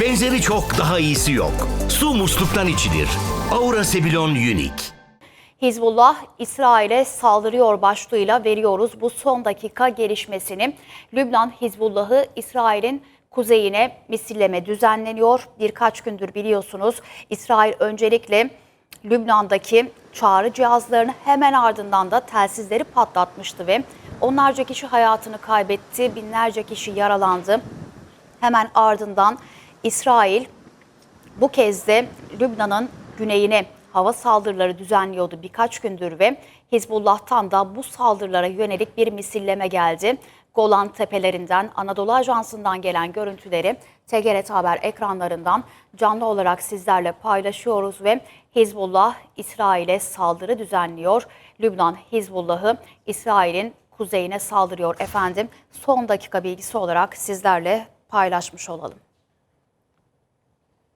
Benzeri çok daha iyisi yok. Su musluktan içilir. Aura Sebilon Unique. Hizbullah İsrail'e saldırıyor başlığıyla veriyoruz bu son dakika gelişmesini. Lübnan Hizbullah'ı İsrail'in kuzeyine misilleme düzenleniyor. Birkaç gündür biliyorsunuz İsrail öncelikle Lübnan'daki çağrı cihazlarını hemen ardından da telsizleri patlatmıştı ve onlarca kişi hayatını kaybetti, binlerce kişi yaralandı. Hemen ardından İsrail bu kez de Lübnan'ın güneyine hava saldırıları düzenliyordu birkaç gündür ve Hizbullah'tan da bu saldırılara yönelik bir misilleme geldi. Golan Tepelerinden Anadolu Ajansı'ndan gelen görüntüleri TGRT Haber ekranlarından canlı olarak sizlerle paylaşıyoruz ve Hizbullah İsrail'e saldırı düzenliyor. Lübnan Hizbullah'ı İsrail'in kuzeyine saldırıyor efendim. Son dakika bilgisi olarak sizlerle paylaşmış olalım.